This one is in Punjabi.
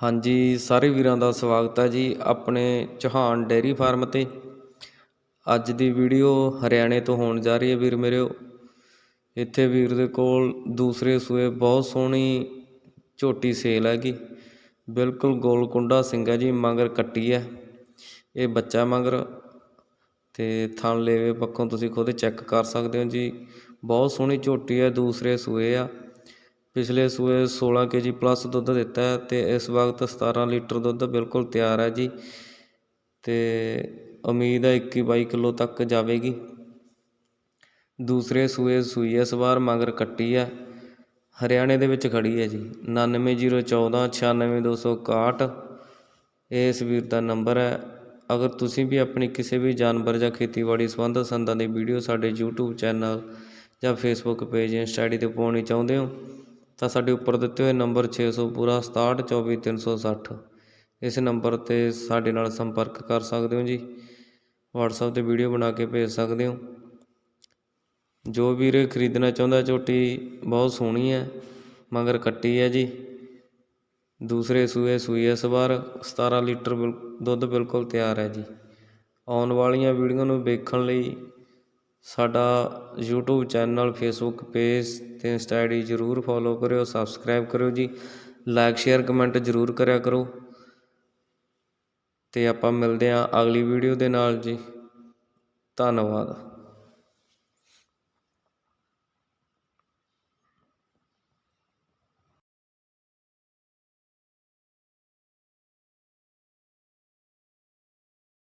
ਹਾਂਜੀ, ਸਾਰੇ ਵੀਰਾਂ ਦਾ ਸਵਾਗਤ ਹੈ ਜੀ ਆਪਣੇ ਚੌਹਾਨ ਡੇਅਰੀ ਫਾਰਮ 'ਤੇ। ਅੱਜ ਦੀ ਵੀਡੀਓ ਹਰਿਆਣੇ ਤੋਂ ਹੋਣ ਜਾ ਰਹੀ ਹੈ ਵੀਰ ਮੇਰਿਓ ਇੱਥੇ ਵੀਰ ਦੇ ਕੋਲ ਦੂਸਰੇ ਸੂਏ ਬਹੁਤ ਸੋਹਣੀ ਝੋਟੀ ਸੇਲ ਹੈਗੀ। ਬਿਲਕੁਲ ਗੋਲਕੁੰਡਾ ਸਿੰਘ ਹੈ ਜੀ, ਮਗਰ ਕੱਟੀ ਹੈ। ਇਹ ਬੱਚਾ ਮੰਗਰ ਤੇ ਥਣ ਲੇਵੇ ਪੱਖੋਂ ਤੁਸੀਂ ਖੁਦ ਚੈੱਕ ਕਰ ਸਕਦੇ ਹੋ ਜੀ। ਬਹੁਤ ਸੋਹਣੀ ਝੋਟੀ ਹੈ, ਦੂਸਰੇ ਸੂਏ ਆ। ਪਿਛਲੇ ਸੂਏ ਸੋਲ੍ਹਾਂ ਕੇ ਜੀ ਪਲੱਸ ਦੁੱਧ ਦਿੱਤਾ ਹੈ ਅਤੇ ਇਸ ਵਕਤ 17 ਲੀਟਰ ਦੁੱਧ ਬਿਲਕੁਲ ਤਿਆਰ ਹੈ ਜੀ। ਅਤੇ ਉਮੀਦ ਹੈ ਇੱਕੀ ਬਾਈ ਕਿਲੋ ਤੱਕ ਜਾਵੇਗੀ। ਦੂਸਰੇ ਸੂਏ ਸੂਈ ਇਸ ਵਾਰ ਮਗਰ ਕੱਟੀ ਹੈ। ਹਰਿਆਣੇ ਦੇ ਵਿੱਚ ਖੜੀ ਹੈ ਜੀ। 99014 96261 ਇਸ ਵੀਰ ਦਾ ਨੰਬਰ ਹੈ। ਅਗਰ ਤੁਸੀਂ ਵੀ ਆਪਣੀ ਕਿਸੇ ਵੀ ਜਾਨਵਰ ਜਾਂ ਖੇਤੀਬਾੜੀ ਸੰਬੰਧਿਤ ਸੰਦਾਂ ਦੀ ਵੀਡੀਓ ਸਾਡੇ YouTube ਚੈਨਲ ਜਾਂ Facebook page insta I D ਤੇ ਪਾਉਣੀ ਚਾਹੁੰਦੇ ਹੋ ਤਾਂ ਸਾਡੇ ਉੱਪਰ ਦਿੱਤੇ ਹੋਏ ਨੰਬਰ 600 ਪੂਰਾ 6724360 ਇਸ ਨੰਬਰ ਤੇ ਸਾਡੇ ਨਾਲ ਸੰਪਰਕ ਕਰ ਸਕਦੇ ਹੋ ਜੀ। WhatsApp ਤੇ ਵੀਡੀਓ ਬਣਾ ਕੇ ਭੇਜ ਸਕਦੇ ਹੋ। ਜੋ ਵੀਰ ਖਰੀਦਣਾ ਚਾਹੁੰਦਾ ਝੋਟੀ ਬਹੁਤ ਸੋਹਣੀ ਹੈ, ਮਗਰ ਕੱਟੀ ਹੈ ਜੀ। ਦੂਸਰੇ ਸੂਏ ਸੂਈ ਇਸ ਵਾਰ 17 ਲੀਟਰ ਬਿਲ ਦੁੱਧ ਬਿਲਕੁਲ ਤਿਆਰ ਹੈ ਜੀ। ਆਉਣ ਵਾਲੀਆਂ ਵੀਡੀਓ ਨੂੰ ਵੇਖਣ ਲਈ ਸਾਡਾ ਯੂਟਿਊਬ ਚੈਨਲ ਫੇਸਬੁੱਕ ਪੇਜ ਅਤੇ ਇੰਸਟਾ ਆਈਡੀ ਜਰੂਰ ਫੋਲੋ ਕਰਿਓ ਸਬਸਕ੍ਰਾਈਬ ਕਰਿਓ ਜੀ। ਲਾਈਕ ਸ਼ੇਅਰ ਕਮੈਂਟ ਜਰੂਰ ਕਰਿਆ ਕਰੋ। ਅਤੇ ਆਪਾਂ ਮਿਲਦੇ ਹਾਂ ਅਗਲੀ ਵੀਡੀਓ ਦੇ ਨਾਲ ਜੀ। ਧੰਨਵਾਦ।